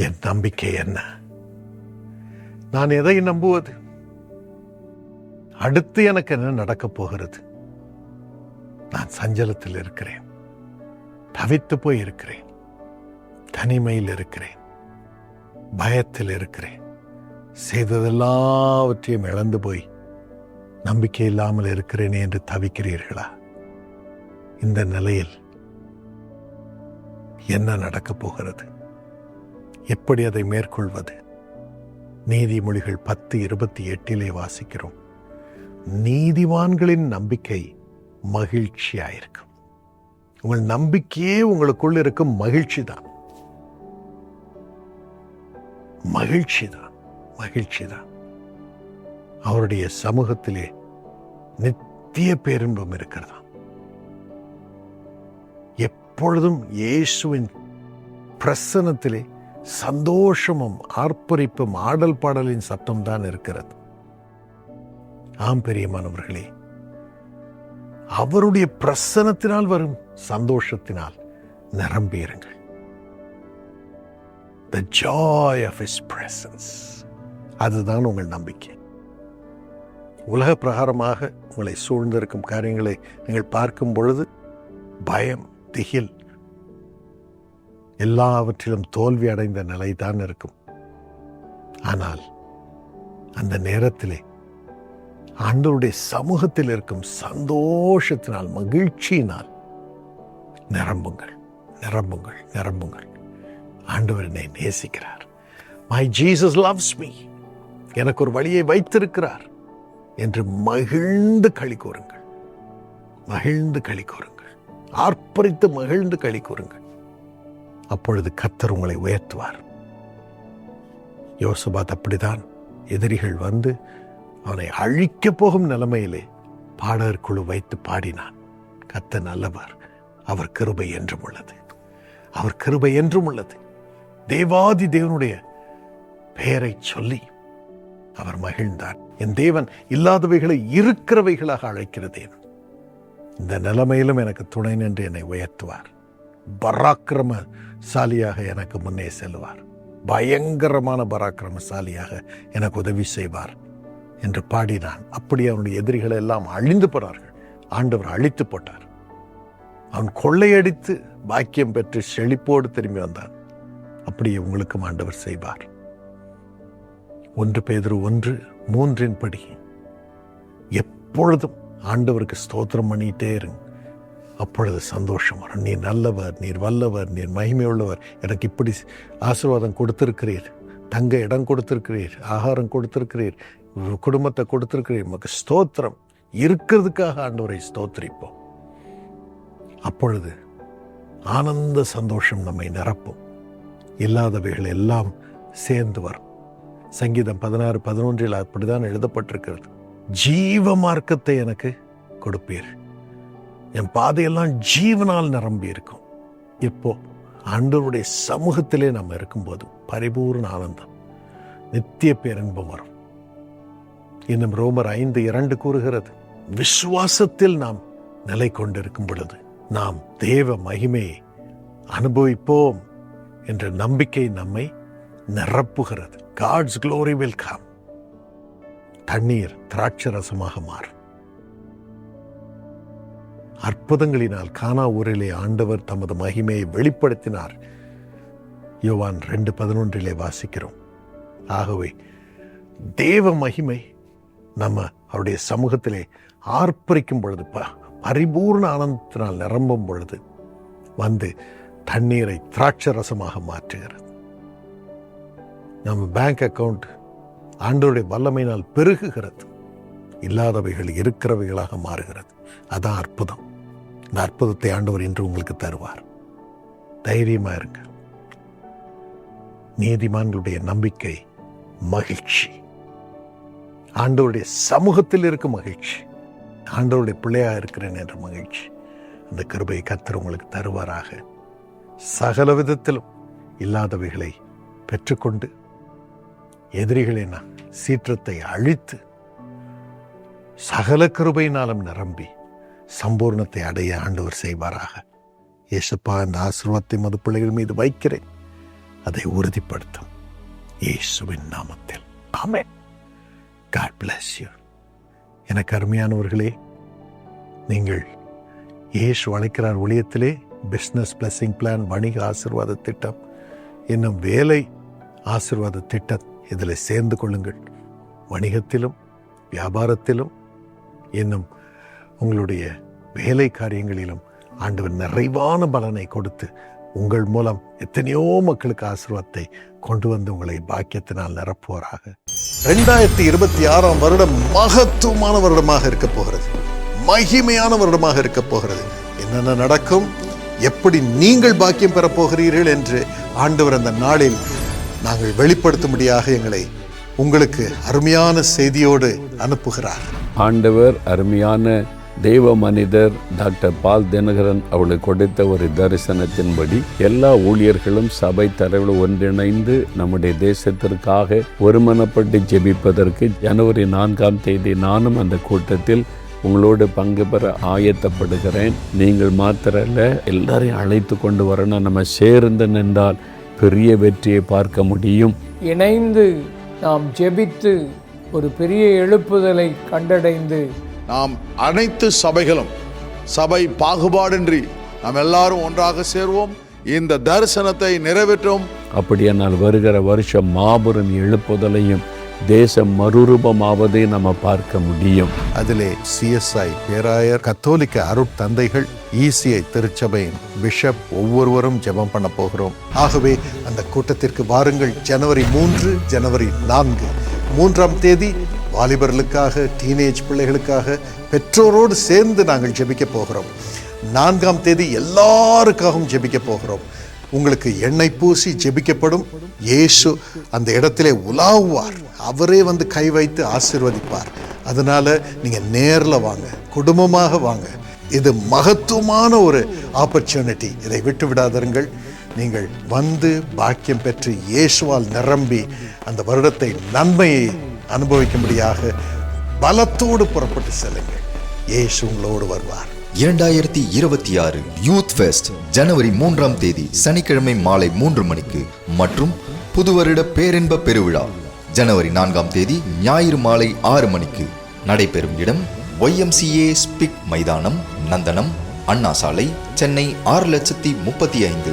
என் நம்பிக்கை என்ன? நான் எதை நம்புவது? அடுத்து எனக்கு என்ன நடக்கப் போகிறது? நான் சஞ்சலத்தில் இருக்கிறேன். தவித்து போய் இருக்கிறேன் தனிமையில் இருக்கிறேன். பயத்தில் இருக்கிறேன். செய்ததெல்லாவற்றையும் இழந்து போய் நம்பிக்கை இல்லாமல் இருக்கிறேனே என்று தவிக்கிறீர்களா? இந்த நிலையில் என்ன நடக்கப் போகிறது? எப்படி அதை மேற்கொள்வது? நீதிமொழிகள் பத்து இருபத்தி எட்டிலே வாசிக்கிறோம். நீதிவான்களின் நம்பிக்கை மகிழ்ச்சியாயிருக்கும். உங்கள் நம்பிக்கையே உங்களுக்குள் இருக்கும் மகிழ்ச்சி தான் மகிழ்ச்சி தான் மகிழ்ச்சி தான் அவருடைய சமூகத்திலே நித்திய பேரின்பம் இருக்கிறதா எப்பொழுதும் இயேசுவின் பிரசனத்திலே சந்தோஷமும் ஆர்ப்பரிப்பும் ஆடல் பாடலின் சத்தம் தான் இருக்கிறது. ஆம் பெரியமானவர்களே அவருடைய பிரசனத்தினால் வரும் சந்தோஷத்தினால் நிரம்பியிருங்கள். The joy of is presence அதுதான் உங்கள் நம்பிக்கை. உலக பிரகாரமாக உங்களை சூழ்ந்திருக்கும் காரியங்களை நீங்கள் பார்க்கும் பொழுது பயம் திகில் எல்லாவற்றிலும் தோல்வி அடைந்த நிலைதான் இருக்கும். ஆனால் அந்த நேரத்திலே ஆண்டவருடைய சமூகத்தில் இருக்கும் சந்தோஷத்தினால் மகிழ்ச்சியினால் நிரம்புங்கள் நிரம்புங்கள் நிரம்புங்கள். ஆண்டவர் என்னை நேசிக்கிறார். மை ஜீசஸ் லவ்ஸ் மீ எனக்கு ஒரு வழியை வைத்திருக்கிறார் என்று மகிழ்ந்து களி கூறுங்கள். மகிழ்ந்து களி கூறுங்கள். ஆர்ப்பரித்து மகிழ்ந்து களி கூறுங்கள். அப்பொழுது கத்தர் உங்களை உயர்த்துவார். யோசபாத் அப்படிதான் எதிரிகள் வந்து அவனை அழிக்கப் போகும் நிலைமையிலே பாடகர் குழு வைத்து பாடினான். கத்த நல்லவர் அவர் கிருபை என்றும் உள்ளது. அவர் கிருபை என்றும் உள்ளது. தேவாதி தேவனுடைய பெயரை சொல்லி அவர் மகிழ்ந்தார். என் தேவன் இல்லாதவைகளை இருக்கிறவைகளாக அழைக்கிறதேன். இந்த நிலைமையிலும் எனக்கு துணை நின்று என்னை உயர்த்துவார். பராக்கிரமசாலியாக எனக்கு முன்னே செல்வார். பயங்கரமான பராக்கிரமசாலியாக எனக்கு உதவி செய்வார் என்று பாடினான். அப்படி அவனுடைய எதிரிகள் எல்லாம் அழிந்து போனார்கள். ஆண்டவர் அழித்து போட்டார். அவன் கொள்ளையடித்து பாக்கியம் பெற்று செழிப்போடு திரும்பி வந்தான். அப்படியே உங்களுக்கும் ஆண்டவர் செய்வார். ஒன்று பேதர் ஒன்று மூன்றின் படி எப்பொழுதும் ஆண்டவருக்கு ஸ்தோத்திரம் பண்ணிட்டே இருங்க. அப்பொழுது சந்தோஷம் வரும். நீர் நல்லவர் நீர் வல்லவர் நீர் மகிமையுள்ளவர். எனக்கு இப்படி ஆசீர்வாதம் கொடுத்திருக்கிறீர். தங்க இடம் கொடுத்திருக்கிறீர் ஆகாரம் கொடுத்திருக்கிறீர் குடும்பத்தை கொடுத்திருக்கிறீர். நமக்கு ஸ்தோத்திரம். இருக்கிறதுக்காக ஆண்டவரை ஸ்தோத்திரிப்போம். அப்பொழுது ஆனந்த சந்தோஷம் நம்மை நிரப்பும். இல்லாதவைகள் எல்லாம் சேர்ந்து வரும். சங்கீதம் பதினாறு பதினொன்றில் அப்படிதான் எழுதப்பட்டிருக்கிறது. ஜீவ மார்க்கத்தை எனக்கு கொடுப்பீர். என் பாதையெல்லாம் ஜீவனால் நிரம்பி இருக்கும். இப்போ ஆண்டவருடைய சமூகத்திலே நம்ம இருக்கும்போது பரிபூர்ண ஆனந்தம் நித்திய பேரன்பம் வரும். இன்னும் ரோமர் ஐந்து இரண்டு கூறுகிறது விசுவாசத்தில் நாம் நிலை கொண்டிருக்கும் பொழுது நாம் தேவ மகிமையை அனுபவிப்போம் என்ற நம்பிக்கை நம்மை நிரப்புகிறது. காட்ஸ் க்ளோரி வில் கம் தண்ணீர் திராட்சரசமாக மாறும். அற்புதங்களினால் கானா ஊரிலே ஆண்டவர் தமது மகிமையை வெளிப்படுத்தினார். யோவான் ரெண்டு பதினொன்றிலே வாசிக்கிறோம். ஆகவே தேவ மகிமை நம்ம அவருடைய சமூகத்திலே ஆர்ப்பரிக்கும் பொழுது ப- பரிபூர்ண ஆனந்தத்தினால் நிரம்பும் பொழுது வந்து தண்ணீரை திராட்சரசமாக மாற்றுகிறது. நம்ம பேங்க் அக்கவுண்ட் ஆண்டவருடைய வல்லமையினால் பெருகுகிறது. இல்லாதவைகள் இருக்கிறவைகளாக மாறுகிறது. அதான் அற்புதம். இந்த அற்புதத்தை ஆண்டவர் இன்று உங்களுக்கு தருவார். தைரியமா இருங்க. நீதிமான்களுடைய நம்பிக்கை மகிழ்ச்சி. ஆண்டவருடைய சமூகத்தில் இருக்கும் மகிழ்ச்சி. ஆண்டவருடைய பிள்ளையாக இருக்கிறேன் என்ற மகிழ்ச்சி. அந்த கிருபையை கத்தர் உங்களுக்கு தருவாராக. சகல விதத்திலும் இல்லாதவைகளை பெற்றுக்கொண்டு எதிரிகளின் சீற்றத்தை அழித்து சகல கிருபையினாலும் நிரம்பி சம்பூர்ணத்தை அடைய ஆண்டவர் செய்வாராக. இயேசுப்பா இந்த ஆசீர்வாதத்தை மது பிள்ளைகள் மீது வைக்கிறேன். அதை உறுதிப்படுத்தும். இயேசுவின் நாமத்தில். ஆமே காட் பிளஸ் யூ எனக்கு அருமையானவர்களே நீங்கள் இயேசு அழைக்கிறார் ஒளியத்திலே பிஸ்னஸ் பிளஸிங் பிளான் வணிக ஆசிர்வாத திட்டம் இன்னும் வேலை ஆசிர்வாத திட்டம் இதில் சேர்ந்து கொள்ளுங்கள். வணிகத்திலும் வியாபாரத்திலும் இன்னும் உங்களுடைய வேலை காரியங்களிலும் ஆண்டவர் நிறைவான பலனை கொடுத்து உங்கள் மூலம் எத்தனையோ மக்களுக்கு ஆசீர்வாதத்தை கொண்டு வந்து உங்களை பாக்கியத்தினால் நிரப்புவாராக. ரெண்டாயிரத்தி இருபத்தி ஆறாம் வருடம் மகத்துவமான வருடமாக இருக்க போகிறது. மகிமையான வருடமாக இருக்க போகிறது. என்னென்ன நடக்கும்? எப்படி நீங்கள் பாக்கியம் பெறப் போகிறீர்கள் என்று ஆண்டவர் அந்த நாளில் நாங்கள் வெளிப்படுத்தும்படியாக எங்களை உங்களுக்கு அருமையான செய்தியோடு அனுப்புகிறார். ஆண்டவர் அருமையான தெய்வ மனிதர் டாக்டர் பால் தினகரன் அவளுக்கு கொடுத்த ஒரு தரிசனத்தின்படி எல்லா ஊழியர்களும் சபை தலைவர் ஒன்றிணைந்து நம்முடைய தேசத்திற்காக ஒருமனப்பட்டு ஜெபிப்பதற்கு ஜனவரி நான்காம் தேதி நானும் அந்த கூட்டத்தில் உங்களோடு பங்கு பெற ஆயத்தப்படுகிறேன். நீங்கள் மாத்திரல்ல எல்லாரையும் அழைத்து கொண்டு வரணும். நம்ம சேர்ந்து நின்றால் பெரிய வெற்றியை பார்க்க முடியும். இணைந்து நாம் ஜெபித்து ஒரு பெரிய எழுப்புதலை கண்டடைந்து நாம் அனைத்து சபைகளும் சபை பாகுபாடின்றி நாம் எல்லாரும் ஒன்றாக சேர்வோம். இந்த தரிசனத்தை நிறைவேற்றும். அப்படியானால் வருகிற வருஷம் மாபெரும் எழுப்புதலையும் தேசம் மறுரூபமாவதை நம்ம பார்க்க முடியும். அதிலே சிஎஸ்ஐ பேராயர் கத்தோலிக்க அருட்தந்தைகள் இசிஐ திருச்சபையின் பிஷப் ஒவ்வொருவரும் ஜெபம் பண்ண போகிறோம். ஆகவே அந்த கூட்டத்திற்கு வாருங்கள். ஜனவரி மூன்று ஜனவரி நான்கு மூன்றாம் தேதி வாலிபர்களுக்காக டீனேஜ் பிள்ளைகளுக்காக பெற்றோரோடு சேர்ந்து நாங்கள் ஜெபிக்க போகிறோம். நான்காம் தேதி எல்லாருக்காகவும் ஜெபிக்க போகிறோம். உங்களுக்கு எண்ணெய் பூசி ஜெபிக்கப்படும் இயேசு அந்த இடத்திலே உலாவுவார். அவரே வந்து கை வைத்து ஆசீர்வதிப்பார். அதனால் நீங்கள் நேரில் வாங்க குடும்பமாக வாங்க. இது மகத்துவமான ஒரு ஆப்பர்ச்சுனிட்டி இதை விட்டு விடாதருங்கள். நீங்கள் வந்து பாக்கியம் பெற்று இயேசுவால் நிரம்பி அந்த வருடத்தை நன்மையை அனுபவிக்கும்படியாக பலத்தோடு புறப்பட்டு செல்லுங்கள். இயேசு உங்களோடு வருவார். இரண்டாயிரத்தி இருபத்தி ஆறு யூத் ஃபெஸ்ட் ஜனவரி மூன்றாம் தேதி சனிக்கிழமை மாலை மூன்று மணிக்கு மற்றும் புது வருட பேரின்ப பெருவிழா ஜனவரி நான்காம் தேதி ஞாயிறு மாலை ஆறு மணிக்கு நடைபெறும் இடம் ஒய்எம்சிஏ ஸ்பிக் மைதானம் நந்தனம் அண்ணா சாலை சென்னை ஆறு லட்சத்தி முப்பத்தி ஐந்து.